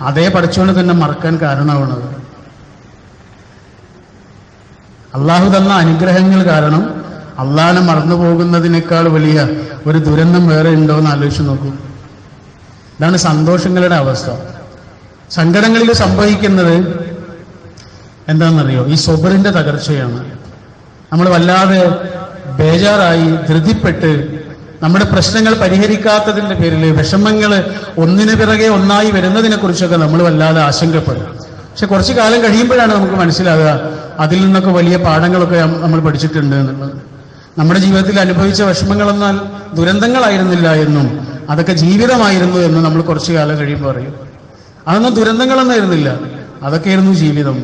അതേ പഠിച്ചുകൊണ്ട് തന്നെ മറക്കാൻ കാരണമാവുന്നത് അള്ളാഹു തന്ന അനുഗ്രഹങ്ങൾ കാരണം അള്ളാഹിനെ മറന്നു പോകുന്നതിനേക്കാൾ വലിയ ഒരു ദുരന്തം വേറെ ഉണ്ടോ എന്ന് ആലോചിച്ച് നോക്കൂ. ഇതാണ് സന്തോഷങ്ങളുടെ അവസ്ഥ. സങ്കടങ്ങളിൽ സംഭവിക്കുന്നത് എന്താണെന്നറിയോ? ഈ സ്വബറിന്റെ തകർച്ചയാണ്. നമ്മൾ വല്ലാതെ ബേജാറായി ധൃതിപ്പെട്ട് നമ്മുടെ പ്രശ്നങ്ങൾ പരിഹരിക്കാത്തതിന്റെ പേരിൽ വിഷമങ്ങൾ ഒന്നിനു പിറകെ ഒന്നായി വരുന്നതിനെ കുറിച്ചൊക്കെ നമ്മൾ വല്ലാതെ ആശങ്കപ്പെടും. പക്ഷെ കുറച്ച് കാലം കഴിയുമ്പോഴാണ് നമുക്ക് മനസ്സിലാകുക അതിൽ നിന്നൊക്കെ വലിയ പാഠങ്ങളൊക്കെ നമ്മൾ പഠിച്ചിട്ടുണ്ട് എന്നുള്ളത്. നമ്മുടെ ജീവിതത്തിൽ അനുഭവിച്ച വിഷമങ്ങളെന്നാൽ ദുരന്തങ്ങളായിരുന്നില്ല എന്നും അതൊക്കെ ജീവിതമായിരുന്നു എന്ന് നമ്മൾ കുറച്ചു കാലം കഴിയുമ്പോൾ അറിയും അതൊന്നും ദുരന്തങ്ങളൊന്നായിരുന്നില്ല അതൊക്കെയായിരുന്നു ജീവിതം.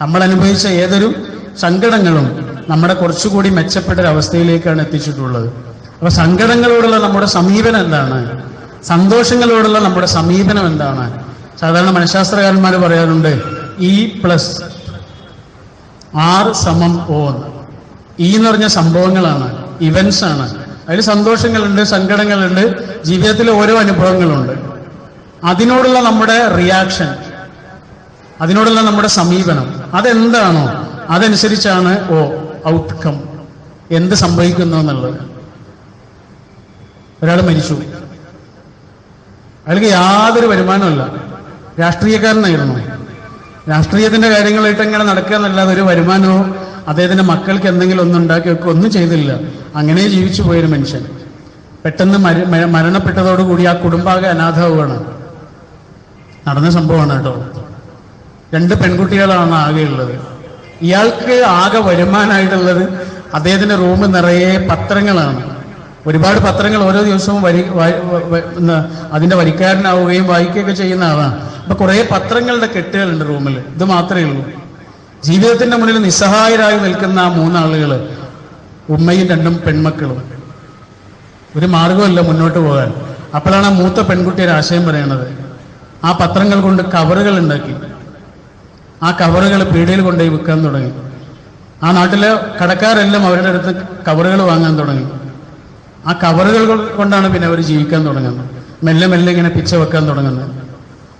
നമ്മൾ അനുഭവിച്ച ഏതൊരു സങ്കടങ്ങളും നമ്മുടെ കുറച്ചുകൂടി മെച്ചപ്പെട്ട ഒരു അവസ്ഥയിലേക്കാണ് എത്തിച്ചിട്ടുള്ളത്. അപ്പൊ സങ്കടങ്ങളോടുള്ള നമ്മുടെ സമീപനം എന്താണ്? സന്തോഷങ്ങളോടുള്ള നമ്മുടെ സമീപനം എന്താണ്? സാധാരണ മനഃശാസ്ത്രകാരന്മാർ പറയാറുണ്ട് ഇ പ്ലസ് ആർ സമം ഓ എന്ന്. ഈ എന്ന് പറഞ്ഞ സംഭവങ്ങളാണ് ഇവൻസ് ആണ്. അതിൽ സന്തോഷങ്ങളുണ്ട് സങ്കടങ്ങളുണ്ട് ജീവിതത്തിലെ ഓരോ അനുഭവങ്ങളുണ്ട്. അതിനോടുള്ള നമ്മുടെ റിയാക്ഷൻ അതിനോടുള്ള നമ്മുടെ സമീപനം അതെന്താണോ അതനുസരിച്ചാണ് ഓ ഔട്ട്കം എന്ത് സംഭവിക്കുന്നു എന്നുള്ളത്. ഒരാൾ മരിച്ചു. അയാൾക്ക് യാതൊരു വരുമാനമല്ല രാഷ്ട്രീയക്കാരനായിരുന്നു. രാഷ്ട്രീയത്തിന്റെ കാര്യങ്ങളായിട്ട് ഇങ്ങനെ നടക്കുക എന്നല്ലാതെ ഒരു വരുമാനമോ അദ്ദേഹത്തിന്റെ മക്കൾക്ക് എന്തെങ്കിലും ഒന്നും ഉണ്ടാക്കി വെക്കുക ഒന്നും ചെയ്തില്ല. അങ്ങനെ ജീവിച്ചു പോയൊരു മനുഷ്യൻ. പെട്ടെന്ന് മര- മര- മരണപ്പെട്ടതോടുകൂടി ആ കുടുംബാകെ അനാഥാവുകയാണ് നടന്ന സംഭവമാണ് കേട്ടോ. രണ്ട് പെൺകുട്ടികളാണ് ആകെയുള്ളത്. ഇയാൾക്ക് ആകെ വരുമാനമായിട്ടുള്ളത് അദ്ദേഹത്തിന്റെ റൂം നിറയെ പത്രങ്ങളാണ്. ഒരുപാട് പത്രങ്ങൾ ഓരോ ദിവസവും വരി അതിന്റെ വരിക്കാരനാവുകയും വായിക്കുകയൊക്കെ ചെയ്യുന്ന ആളാണ്. അപ്പൊ കുറെ പത്രങ്ങളുടെ കെട്ടുകളുണ്ട് റൂമിൽ. ഇത് മാത്രമേ ഉള്ളൂ. ജീവിതത്തിന്റെ മുന്നിൽ നിസ്സഹായരായി നിൽക്കുന്ന ആ മൂന്നാളുകൾ ഉമ്മയും രണ്ടും പെൺമക്കളും. ഒരു മാർഗമല്ല മുന്നോട്ട് പോകാൻ. അപ്പോഴാണ് ആ മൂത്ത പെൺകുട്ടി ഒരു ആശയം പറയണത്. ആ പത്രങ്ങൾ കൊണ്ട് കവറുകൾ ഉണ്ടാക്കി. ആ കവറുകൾ പീടിയിൽ കൊണ്ടുപോയി വിൽക്കാൻ തുടങ്ങി. ആ നാട്ടിലെ കടക്കാരെല്ലാം അവരുടെ അടുത്ത് കവറുകൾ വാങ്ങാൻ തുടങ്ങി. ആ കവറുകൾ കൊണ്ടാണ് പിന്നെ അവർ ജീവിക്കാൻ തുടങ്ങുന്നത്. മെല്ലെ മെല്ലെ ഇങ്ങനെ പിച്ച വെക്കാൻ തുടങ്ങുന്നത്.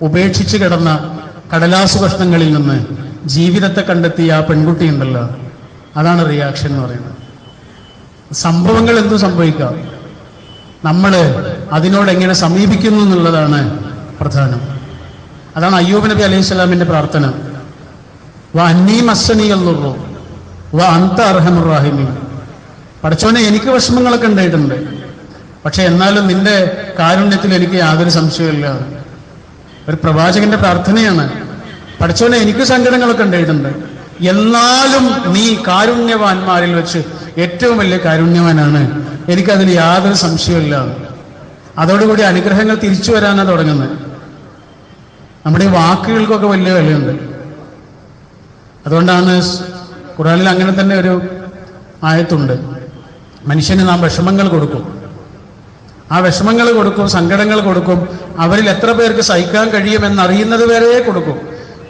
ഉപേക്ഷിച്ച് കിടന്ന കടലാസു കഷ്ണങ്ങളിൽ നിന്ന് ജീവിതത്തെ കണ്ടെത്തിയ ആ പെൺകുട്ടി ഉണ്ടല്ലോ. അതാണ് റിയാക്ഷൻ എന്ന് പറയുന്നത്. സംഭവങ്ങൾ എന്തു സംഭവിക്കാം നമ്മൾ അതിനോട് എങ്ങനെ സമീപിക്കുന്നു എന്നുള്ളതാണ് പ്രധാനം. അതാണ് അയ്യൂബ് നബി അലൈഹി സ്വലാമിന്റെ പ്രാർത്ഥന. വ അന്നീ മസ്സനിയുള്ളൂ വ പഠിച്ചോനെ എനിക്ക് വിഷമങ്ങളൊക്കെ ഉണ്ടായിട്ടുണ്ട്. പക്ഷെ എന്നാലും നിന്റെ കാരുണ്യത്തിൽ എനിക്ക് യാതൊരു സംശയമില്ല ഒരു പ്രവാചകന്റെ പ്രാർത്ഥനയാണ്. പഠിച്ചോനെ എനിക്ക് സങ്കടങ്ങളൊക്കെ ഉണ്ടായിട്ടുണ്ട്. എന്നാലും നീ കാരുണ്യവാന്മാരിൽ വെച്ച് ഏറ്റവും വലിയ കാരുണ്യവാനാണ്. എനിക്കതിൽ യാതൊരു സംശയമില്ല അതോടുകൂടി അനുഗ്രഹങ്ങൾ തിരിച്ചു വരാനാണ് തുടങ്ങുന്നത്. നമ്മുടെ വാക്കുകൾക്കൊക്കെ വലിയ വിലയുണ്ട്. അതുകൊണ്ടാണ് ഖുറാനിൽ അങ്ങനെ തന്നെ ഒരു ആയത്തുണ്ട്. മനുഷ്യന് നാം വിഷമങ്ങൾ കൊടുക്കും. ആ വിഷമങ്ങൾ കൊടുക്കും സങ്കടങ്ങൾ കൊടുക്കും അവരിൽ എത്ര പേർക്ക് സഹിക്കാൻ കഴിയുമെന്ന് അറിയുന്നത് വരെ കൊടുക്കും.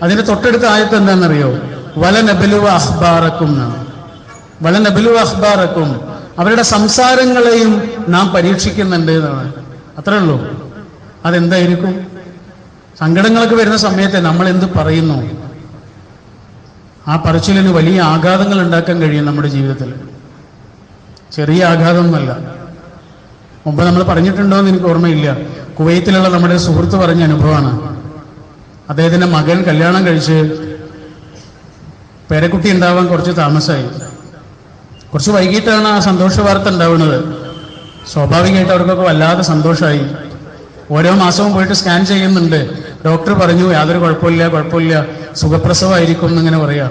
അതിന് തൊട്ടടുത്ത ആയത്ത് എന്താണെന്നറിയോ? വല നബിലുവ അഹ്ബാറക്കും വല നബിലുവ അഹ്ബാറക്കും. അവരുടെ സംസാരങ്ങളെയും നാം പരീക്ഷിക്കുന്നുണ്ട് എന്നാണ്. അത്രേ ഉള്ളൂ. അതെന്തായിരിക്കും? സങ്കടങ്ങളൊക്കെ വരുന്ന സമയത്ത് നമ്മൾ എന്ത് പറയുന്നു? ആ പറച്ചിലിന് വലിയ ആഘാതങ്ങൾ ഉണ്ടാക്കാൻ കഴിയും നമ്മുടെ ജീവിതത്തിൽ. ചെറിയ ആഘാതമൊന്നുമല്ല. മുമ്പ് നമ്മൾ പറഞ്ഞിട്ടുണ്ടോ എന്ന് എനിക്ക് ഓർമ്മയില്ല. കുവൈത്തിലുള്ള നമ്മുടെ സുഹൃത്ത് പറഞ്ഞ അനുഭവമാണ്. അദ്ദേഹത്തിന്റെ മകൻ കല്യാണം കഴിച്ച് പേരക്കുട്ടി ഉണ്ടാവാൻ കുറച്ച് താമസമായി കുറച്ച് വൈകിട്ടാണ് ആ സന്തോഷ വാർത്ത ഉണ്ടാവുന്നത്. സ്വാഭാവികമായിട്ട് അവർക്കൊക്കെ വല്ലാതെ സന്തോഷമായി. ഓരോ മാസവും പോയിട്ട് സ്കാൻ ചെയ്യുന്നുണ്ട്. ഡോക്ടർ പറഞ്ഞു യാതൊരു കുഴപ്പമില്ല കുഴപ്പമില്ല. സുഖപ്രസവമായിരിക്കും എന്നിങ്ങനെ പറയാം.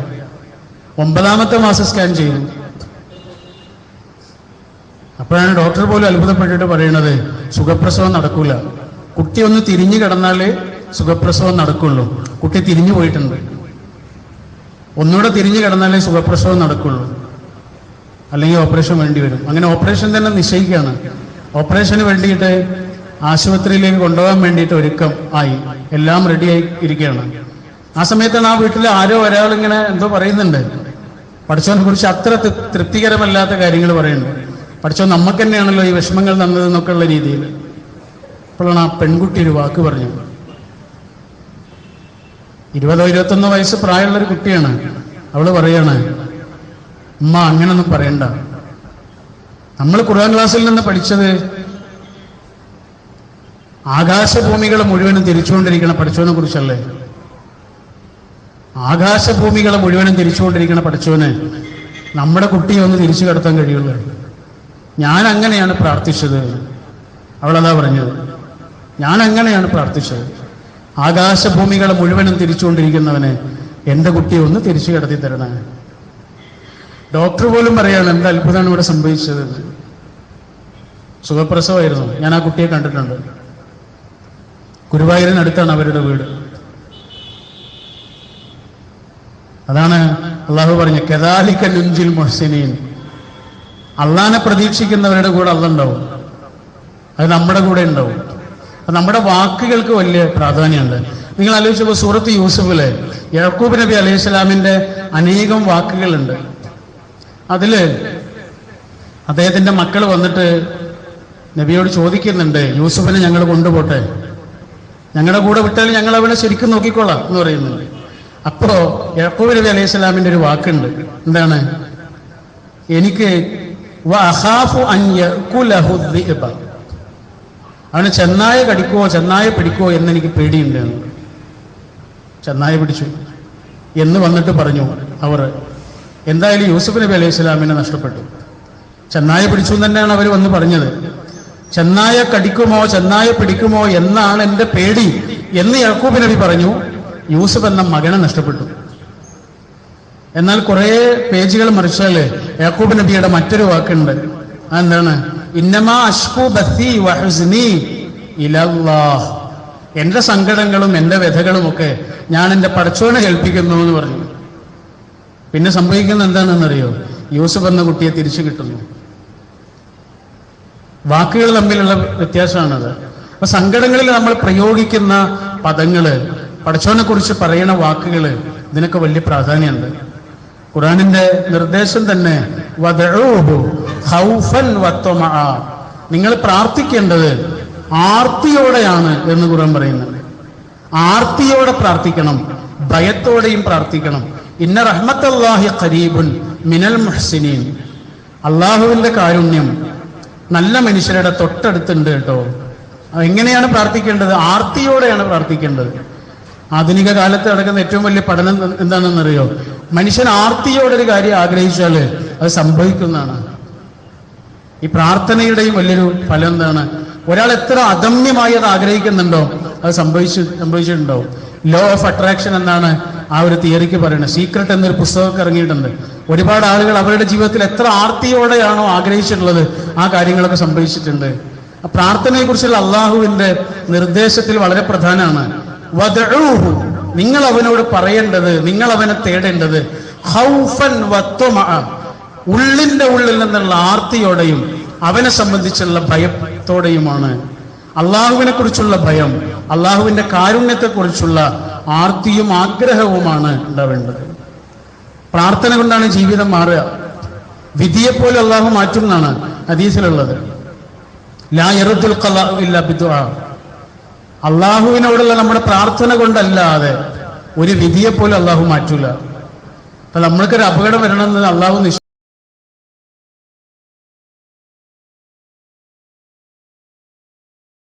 ഒമ്പതാമത്തെ മാസം സ്കാൻ ചെയ്യുന്നു അപ്പോഴാണ് ഡോക്ടർ പോലും അത്ഭുതപ്പെട്ടിട്ട് പറയുന്നത് സുഖപ്രസവം നടക്കൂല. കുട്ടി ഒന്ന് തിരിഞ്ഞു കിടന്നാലേ സുഖപ്രസവം നടക്കുള്ളൂ. കുട്ടി തിരിഞ്ഞു പോയിട്ടുണ്ട്. ഒന്നുകൂടെ തിരിഞ്ഞു കിടന്നാലേ സുഖപ്രസവം നടക്കുള്ളൂ. അല്ലെങ്കിൽ ഓപ്പറേഷൻ വേണ്ടി വരും. അങ്ങനെ ഓപ്പറേഷൻ തന്നെ നിശ്ചയിക്കുകയാണ്. ഓപ്പറേഷന് വേണ്ടിയിട്ട് ആശുപത്രിയിലേക്ക് കൊണ്ടുപോകാൻ വേണ്ടിയിട്ട് ഒരുക്കം ആയി. എല്ലാം റെഡിയായി ഇരിക്കുകയാണ്. ആ സമയത്താണ് ആ വീട്ടിൽ ആരോ ഒരാൾ ഇങ്ങനെ എന്തോ പറയുന്നുണ്ട്. പഠിച്ചവനെ കുറിച്ച് അത്ര തൃപ്തികരമല്ലാത്ത കാര്യങ്ങൾ പറയുന്നുണ്ട്. പഠിച്ചോ നമുക്ക് തന്നെയാണല്ലോ ഈ വിഷമങ്ങൾ തന്നത് എന്നൊക്കെ ഉള്ള രീതിയിൽ. അപ്പോഴാണ് ആ പെൺകുട്ടി ഒരു വാക്ക് പറഞ്ഞത്. ഇരുപതോ ഇരുപത്തൊന്നോ വയസ്സ് പ്രായമുള്ള ഒരു കുട്ടിയാണ്. അവൾ പറയാണ് ഉമ്മ അങ്ങനൊന്നും പറയണ്ട. നമ്മൾ ഖുർആൻ ക്ലാസ്സിൽ നിന്ന് പഠിച്ചത് ആകാശഭൂമികളെ മുഴുവനും തിരിച്ചുകൊണ്ടിരിക്കണ പഠിച്ചവനെ കുറിച്ചല്ലേ? ആകാശഭൂമികളെ മുഴുവനും തിരിച്ചുകൊണ്ടിരിക്കണ പഠിച്ചവന്. നമ്മുടെ കുട്ടിയെ ഒന്ന് തിരിച്ചു കടത്താൻ കഴിയുള്ളൂ. ഞാൻ അങ്ങനെയാണ് പ്രാർത്ഥിച്ചത്. അവളതാ പറഞ്ഞത്? ഞാൻ അങ്ങനെയാണ് പ്രാർത്ഥിച്ചത്. ആകാശഭൂമികളെ മുഴുവനും തിരിച്ചുകൊണ്ടിരിക്കുന്നവന് എന്റെ കുട്ടിയെ ഒന്ന് തിരിച്ചു കടത്തി തരണേ. ഡോക്ടർ പോലും പറയാണ് എന്ത് അത്ഭുതമാണ് ഇവിടെ സംഭവിച്ചത്? സുഖപ്രസവമായിരുന്നു. ഞാൻ ആ കുട്ടിയെ കണ്ടിട്ടുണ്ട്. ഗുരുവായൂരിനടുത്താണ് അവരുടെ വീട്. അതാണ് അള്ളാഹു പറഞ്ഞ കെദാലിക്ക നുഞ്ചിൽ മൊഹസിനീൻ. അള്ളാനെ പ്രതീക്ഷിക്കുന്നവരുടെ കൂടെ അള്ള ഉണ്ടാവും. അത് നമ്മുടെ കൂടെ ഉണ്ടാവും. അത് നമ്മുടെ വാക്കുകൾക്ക് വലിയ പ്രാധാന്യമുണ്ട്. നിങ്ങൾ ആലോചിച്ചപ്പോൾ സൂറത്ത് യൂസുഫിലെ യാക്കൂബ് നബി അലൈഹി സ്വലാമിന്റെ അനേകം വാക്കുകളുണ്ട്. അതിൽ അദ്ദേഹത്തിന്റെ മക്കൾ വന്നിട്ട് നബിയോട് ചോദിക്കുന്നുണ്ട് യൂസുഫിനെ ഞങ്ങൾ കൊണ്ടുപോട്ടെ? ഞങ്ങളുടെ കൂടെ വിട്ടാൽ ഞങ്ങൾ അവനെ ശരിക്കും നോക്കിക്കൊള്ളാം എന്ന് പറയുന്നത് അപ്പോ യാക്കോബ് നബി അലൈഹി സ്വലാമിന്റെ ഒരു വാക്കുണ്ട്. എന്താണ്? എനിക്ക് അവന് ചെന്നായ കടിക്കോ ചെന്നായ പിടിക്കോ എന്ന് എനിക്ക് പേടിയുണ്ട്. ചെന്നായ പിടിച്ചു. എന്ന് വന്നിട്ട് പറഞ്ഞു അവർ എന്തായാലും യൂസുഫ് നബി അലൈഹി സ്വലാമിനെ നഷ്ടപ്പെട്ടു. ചെന്നായ പിടിച്ചു എന്ന് തന്നെയാണ് അവർ വന്ന് പറഞ്ഞത്. ചെന്നായ കടിക്കുമോ ചെന്നായ പിടിക്കുമോ എന്നാണ് എന്റെ പേടി എന്ന് യാക്കൂബ് നബി പറഞ്ഞു. യൂസഫ് എന്ന മകനെ നഷ്ടപ്പെട്ടു. എന്നാൽ കുറേ പേജുകൾ മറിച്ചാൽ യാക്കൂബ് നബിയുടെ മറ്റൊരു വാക്കുണ്ട്. അതെന്താണ്? ഇന്നമാ അഷ്കു ബസി വഹുസ്നി ഇലല്ലാഹ്. എന്റെ സങ്കടങ്ങളും എന്റെ വ്യഥകളും ഒക്കെ ഞാൻ എന്റെ പടച്ചോനെ കേൾപ്പിക്കുന്നു എന്ന് പറഞ്ഞു. പിന്നെ സംഭവിക്കുന്നത് എന്താണെന്നറിയോ? യൂസഫ് എന്ന കുട്ടിയെ തിരിച്ചു കിട്ടുന്നു. വാക്കുകൾ തമ്മിലുള്ള വ്യത്യാസമാണത്. അപ്പൊ സങ്കടങ്ങളിൽ നമ്മൾ പ്രയോഗിക്കുന്ന പദങ്ങൾ പടച്ചോനെ കുറിച്ച് പറയുന്ന വാക്കുകൾ ഇതിനൊക്കെ വലിയ പ്രാധാന്യമുണ്ട്. ഖുറാനിന്റെ നിർദ്ദേശം തന്നെ. നിങ്ങൾ പ്രാർത്ഥിക്കേണ്ടത് ആർത്തിയോടെയാണ് എന്ന് ഖുറാൻ പറയുന്നത്. ആർത്തിയോടെ പ്രാർത്ഥിക്കണം ഭയത്തോടെയും പ്രാർത്ഥിക്കണം. ഇന്ന റഹ്മത്തല്ലാഹി ഖരീബുൻ മിനൽ മുഹ്സിനീൻ. അള്ളാഹുവിന്റെ കാരുണ്യം നല്ല മനുഷ്യരുടെ തൊട്ടടുത്തുണ്ട് കേട്ടോ. എങ്ങനെയാണ് പ്രാർത്ഥിക്കേണ്ടത്? ആർത്തിയോടെയാണ് പ്രാർത്ഥിക്കേണ്ടത്. ആധുനിക കാലത്ത് നടക്കുന്ന ഏറ്റവും വലിയ പഠനം എന്താണെന്നറിയോ? മനുഷ്യൻ ആർത്തിയോടെ ഒരു കാര്യം ആഗ്രഹിച്ചാൽ അത് സംഭവിക്കുന്നതാണ്. ഈ പ്രാർത്ഥനയുടെയും വലിയൊരു ഫലം എന്താണ്? ഒരാൾ എത്ര അദമ്യമായി അത് ആഗ്രഹിക്കുന്നുണ്ടോ അത് സംഭവിച്ചു സംഭവിച്ചിട്ടുണ്ടോ ലോ ഓഫ് അട്രാക്ഷൻ എന്നാണ് ആ ഒരു തിയറിക്ക് പറയുന്നത് സീക്രട്ട് എന്നൊരു പുസ്തകമൊക്കെ ഇറങ്ങിയിട്ടുണ്ട്. ഒരുപാട് ആളുകൾ അവരുടെ ജീവിതത്തിൽ എത്ര ആർത്തിയോടെയാണോ ആഗ്രഹിച്ചിട്ടുള്ളത് ആ കാര്യങ്ങളൊക്കെ സംഭവിച്ചിട്ടുണ്ട് ആ പ്രാർത്ഥനയെ കുറിച്ചുള്ള അള്ളാഹുവിന്റെ നിർദ്ദേശത്തിൽ വളരെ പ്രധാനമാണ്. നിങ്ങൾ അവനോട് പറയേണ്ടത് നിങ്ങൾ അവനെ തേടേണ്ടത്. ഉള്ളിന്റെ ഉള്ളിൽ നിന്നുള്ള ആർത്തിയോടെയും അവനെ സംബന്ധിച്ചുള്ള ഭയത്തോടെയുമാണ് അള്ളാഹുവിനെ കുറിച്ചുള്ള ഭയം അള്ളാഹുവിന്റെ കാരുണ്യത്തെക്കുറിച്ചുള്ള ആർത്തിയും ആഗ്രഹവുമാണ് ഉണ്ടാവേണ്ടത് പ്രാർത്ഥന കൊണ്ടാണ് ജീവിതം മാറുക. വിധിയെ പോലെ അള്ളാഹു മാറ്റും എന്നാണ് ഹദീസിലുള്ളത്. ലാ യറുദ്ദുൽ ഇല്ല. അള്ളാഹുവിനോടുള്ള നമ്മുടെ പ്രാർത്ഥന കൊണ്ടല്ലാതെ ഒരു വിധിയെ വിധിയെപ്പോലും അള്ളാഹു മാറ്റൂല. അപ്പൊ നമ്മൾക്കൊരു അപകടം വരണമെന്ന് അള്ളാഹു